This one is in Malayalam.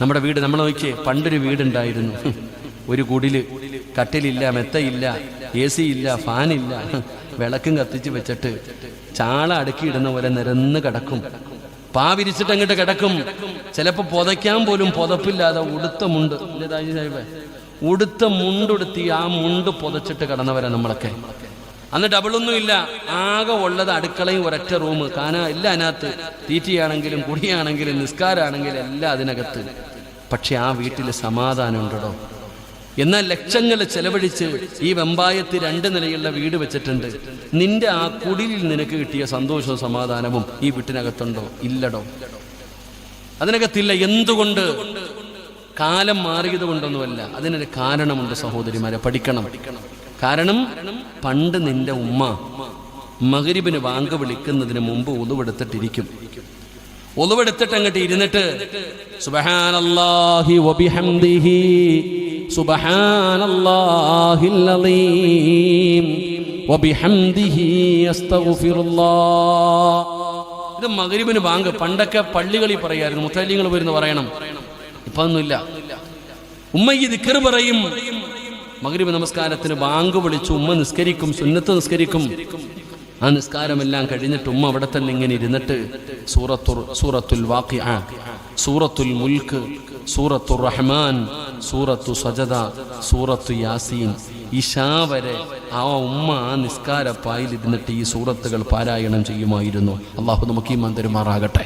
നമ്മുടെ വീട് നമ്മൾ നോക്കിയേ പണ്ടൊരു വീടുണ്ടായിരുന്നു. ഒരു കുടിൽ കട്ടിലില്ല മെത്തയില്ല എ സി ഇല്ല ഫാനില്ല. വിളക്കും കത്തിച്ച് വെച്ചിട്ട് ചാള അടുക്കിയിടുന്ന പോലെ നിരന്ന് കിടക്കും. പാവിരിച്ചിട്ട് അങ്ങോട്ട് കിടക്കും. ചിലപ്പോൾ പുതയ്ക്കാൻ പോലും പുതപ്പില്ലാതെ ഉടുത്ത മുണ്ട് ഉടുത്ത മുണ്ടുടുത്തി ആ മുണ്ട് പുതച്ചിട്ട് കിടന്നവരാ നമ്മളൊക്കെ. അന്ന് ഡബിളൊന്നും ഇല്ല ആകെ ഉള്ളത് അടുക്കളയും ഒരൊറ്റ റൂം. കാന എല്ലാം അതിനകത്ത്. തീറ്റിയാണെങ്കിലും കുടിയാണെങ്കിലും നിസ്കാരാണെങ്കിലും എല്ലാം അതിനകത്ത്. പക്ഷെ ആ വീട്ടിൽ സമാധാനമുണ്ടോ എന്നാൽ ലക്ഷങ്ങൾ ചെലവഴിച്ച് ഈ വെമ്പായത്ത് രണ്ട് നിലയുള്ള വീട് വെച്ചിട്ടുണ്ട്. നിന്റെ ആ കുടിലിൽ നിനക്ക് കിട്ടിയ സന്തോഷവും സമാധാനവും ഈ വീട്ടിനകത്തുണ്ടോ? ഇല്ലടോ. അതിനകത്തില്ല. എന്തുകൊണ്ട്? കാലം മാറിയത് കൊണ്ടൊന്നുമല്ല. അതിനൊരു കാരണമുണ്ട് സഹോദരിമാരെ പഠിക്കണം. കാരണം പണ്ട് നിന്റെ ഉമ്മ മകരിബിന് വാങ്ക വിളിക്കുന്നതിന് മുമ്പ് ഉതുവെടുത്തിട്ടിരിക്കും. ഉതുവെടുത്തിട്ട് അങ്ങോട്ട് ഇരുന്നിട്ട് വബിഹംദിഹി വബിഹംദിഹി അസ്തഗ്ഫിറുല്ലാഹ്. ഇത് മകരിബിന് ബാങ്ക്. പണ്ടൊക്കെ പള്ളികളിൽ പറയായിരുന്നു മുത്തലിങ്ങൾ വരുന്ന പറയണം. ഇപ്പൊ ഒന്നുമില്ല ഉമ്മ ഈ ദിക്കർ പറയും. മകരിബ് നമസ്കാരത്തിന് ബാങ്ക് വിളിച്ചു ഉമ്മ നിസ്കരിക്കും സുന്നത്ത് നിസ്കരിക്കും. ആ നിസ്കാരമെല്ലാം കഴിഞ്ഞിട്ട് ഉമ്മ അവിടെ തന്നെ ഇങ്ങനെ ഇരുന്നിട്ട് സൂറത്തുർ സൂറത്തുൽ വാഖിഅ സൂറത്തുൽ മുൽക്ക് സൂറത്തുർ റഹ്മാൻ സൂറത്തു സജദ സൂറത്തു യാസീൻ. ഇഷാ വരെ ആ ഉമ്മ ആ നിസ്കാരപ്പായിൽ ഇരുന്നിട്ട് ഈ സൂറത്തുകൾ പാരായണം ചെയ്യുമായിരുന്നു. അള്ളാഹു നമുക്ക് ഈ മന്ദിരമാറാകട്ടെ